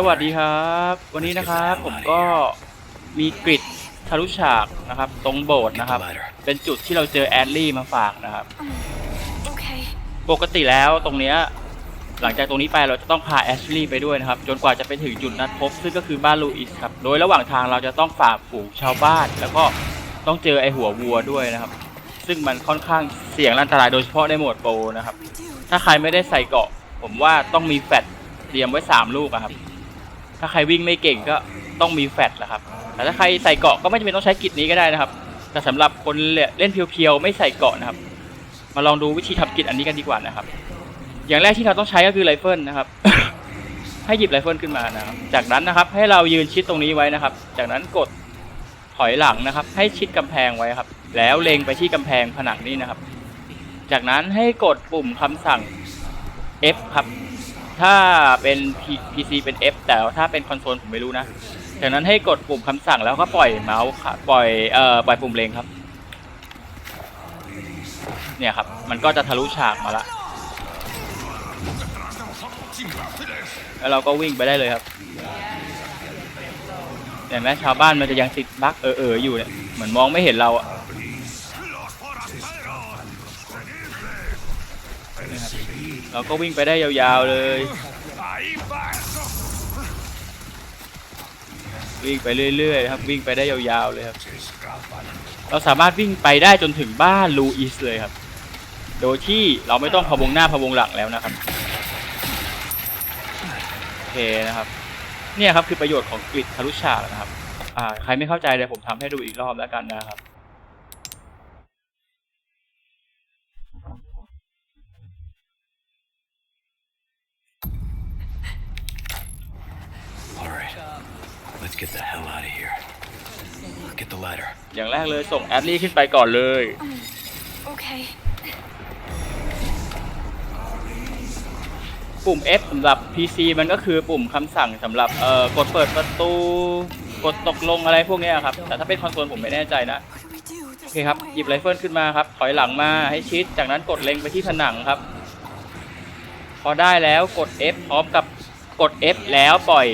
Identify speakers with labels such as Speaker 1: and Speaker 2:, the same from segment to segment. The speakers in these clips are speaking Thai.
Speaker 1: สวัสดีครับ วันนี้นะครับผมก็มีกริดทะลุฉากนะครับ ตรงโบสถ์นะครับ เป็นจุดที่เราเจอแอดลี่มาฝากนะครับ
Speaker 2: Okay.
Speaker 1: ปกติแล้วตรงเนี้ยหลังจากตรงนี้ไปเราจะต้องพาแอชลีย์ไปด้วยนะครับ จนกว่าจะไปถึงจุดนัดพบ ซึ่งก็คือบ้านลูอิสครับ โดยระหว่างทางเราจะต้องฝ่าฝูงชาวบ้าน แล้วก็ต้องเจอไอหัววัวด้วยนะครับ ซึ่งมันค่อนข้างเสี่ยงและอันตรายโดยเฉพาะในโหมดโปรนะครับ ถ้าใครไม่ได้ใส่เกราะ ผมว่าต้องมีแฟตเตรียมไว้สามลูกอะครับ ถ้าใครวิ่งไม่เก่งก็ต้องมีแฟตแหละครับ แต่ถ้าใครใส่เกาะก็ไม่จำเป็นต้องใช้กิจนี้ก็ได้นะครับ แต่สำหรับคนเล่นเพียวๆไม่ใส่เกาะนะครับ มาลองดูวิธีทำกิจอันนี้กันดีกว่านะครับ อย่างแรกที่เราต้องใช้ก็คือไรเฟิลนะครับ ให้หยิบไรเฟิลขึ้นมานะครับ จากนั้นนะครับ ให้เรายืนชิดตรงนี้ไว้นะครับ จากนั้นกดถอยหลังนะครับ ให้ชิดกำแพงไว้ครับ แล้วเล็งไปที่กำแพงผนังนี้นะครับ จากนั้นให้กดปุ่มคำสั่ง F ครับ ถ้าเป็น PC เป็น F แต่ถ้าเป็นคอนโซลผมไม่รู้นะจากนั้นให้กดปุ่มคำสั่งแล้วก็ปล่อยเมาส์ค่ะปล่อยเอ่อปล่อยปุ่มเล็งครับ เนี่ยครับ มันก็จะทะลุฉากมาละแล้วเราก็วิ่งไปได้เลยครับเห็นไหมชาวบ้านมันจะยังติดบั๊กเออเออๆอยู่เนี่ยเหมือนมองไม่เห็นเราอะ นี่ยครับ เราก็วิ่งไปได้ยาวๆเลย วิ่งไปเรื่อยๆนะครับ วิ่งไปได้ยาวๆเลยครับ เราสามารถวิ่งไปได้จนถึงบ้านลูอิสเลยครับ โดยที่เราไม่ต้องพะวงหน้าพะวงหลังแล้วนะครับโอเคนะครับ เนี่ยครับคือประโยชน์ของกริดทะลุฉากนะครับ อ่าใครไม่เข้าใจเดี๋ยวผมทำให้ดูอีกรอบแล้วกันนะครับ
Speaker 3: right, let's get the hell out of here. Get the ladder.
Speaker 1: อย่างแรกเลยส่งแอดลี่ขึ้นไปก่อนเลย
Speaker 2: Okay.
Speaker 1: ปุ่ม F สำหรับ PC มันก็คือปุ่มคำสั่งสำหรับเอ่อกดเปิดประตู กดตกลงอะไรพวกเนี้ยครับ แต่ถ้าเป็นคอนโซลผมไม่แน่ใจนะ
Speaker 2: What do we do?
Speaker 1: โอเคครับหยิบไรเฟิลขึ้นมาครับ ถอยหลังมาให้ชิด จากนั้นกดเล็งไปที่ผนังครับ พอได้แล้วกด F พร้อมกับกด F แล้วปล่อย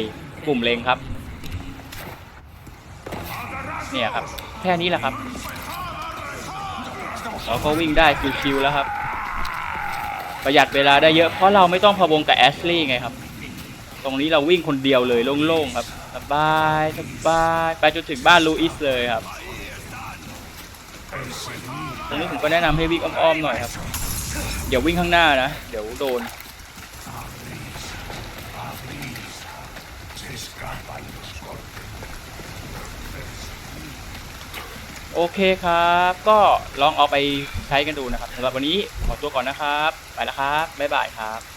Speaker 1: ปุ่มเล็งครับ เนี่ยครับ แค่นี้แหละครับ เราก็วิ่งได้ชิวๆแล้วครับ ประหยัดเวลาได้เยอะเพราะเราไม่ต้องพะวงกับแอชลีย์ไงครับ ตรงนี้เราวิ่งคนเดียวเลยโล่งๆครับสบายสบายไปจนถึงบ้านลูอิสเลยครับตรงนี้ผมก็แนะนำให้วิ่งอ้อมๆหน่อยครับ เดี๋ยววิ่งข้างหน้านะ เดี๋ยวโดน โอเคครับ ก็ลองเอาไปใช้กันดูนะครับสำหรับวันนี้ขอตัวก่อนนะครับ ไปแล้วครับ บ๊ายบายครับ